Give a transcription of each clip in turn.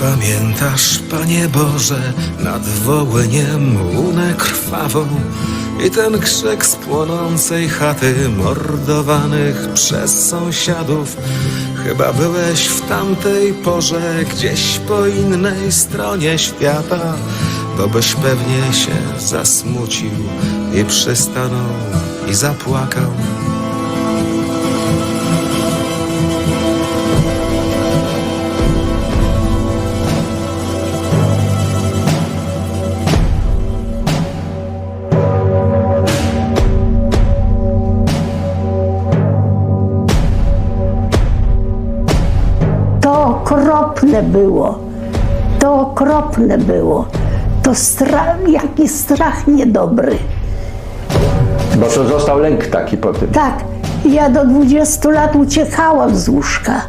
Pamiętasz, Panie Boże, nad Wołyniem łunę krwawą i ten krzyk z płonącej chaty mordowanych przez sąsiadów. Chyba byłeś w tamtej porze gdzieś po innej stronie świata, bo byś pewnie się zasmucił i przystanął i zapłakał. Okropne było. To okropne było. To strach, jaki strach niedobry. Bo to został lęk taki po tym. Tak, ja do 20 lat uciekałam z łóżka.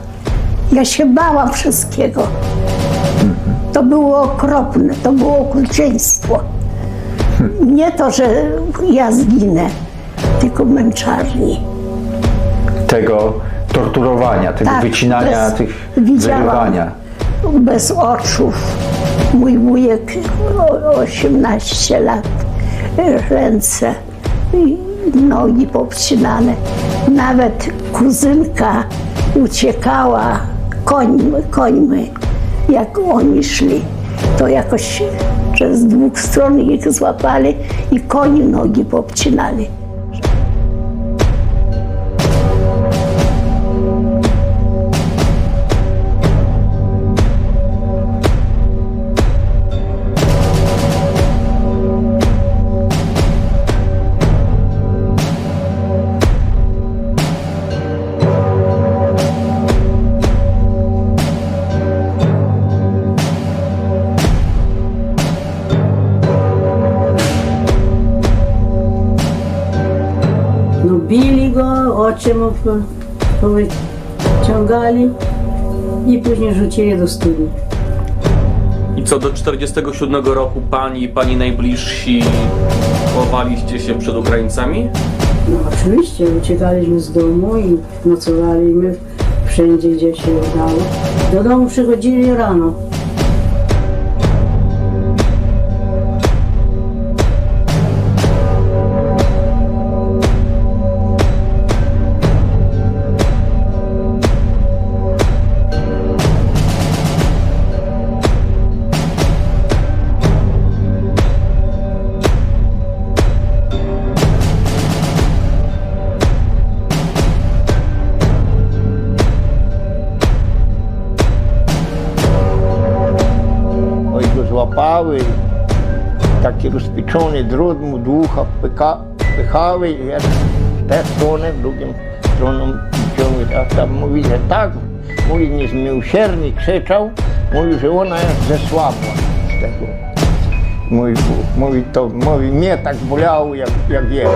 Ja się bałam wszystkiego. To było okropne, to było okrucieństwo. Nie to, że ja zginę, tylko męczarni. Tego torturowania, tego Tak, wycinania, bez- tych wyrywania. bez oczów. Mój wujek o 18 lat, ręce i nogi popcinane. Nawet kuzynka uciekała końmi, końmi jak oni szli. To jakoś z dwóch stron ich złapali i koni nogi popcinali. Go, oczy mu wyciągali i później rzucili do studni. I co do 47 roku pani i pani najbliżsi chowaliście się przed Ukraińcami? No oczywiście, uciekaliśmy z domu i nocowaliśmy wszędzie, gdzie się udało. Do domu przychodzili rano. злапали, так і розпічений дродму, духа пихали, і я те сторони, другим стороном чоловік. А там мові так, мої не змівчерний, кричав, мою вже вона заслабла. Мові, мові, мові, мені так боляло, як, як є.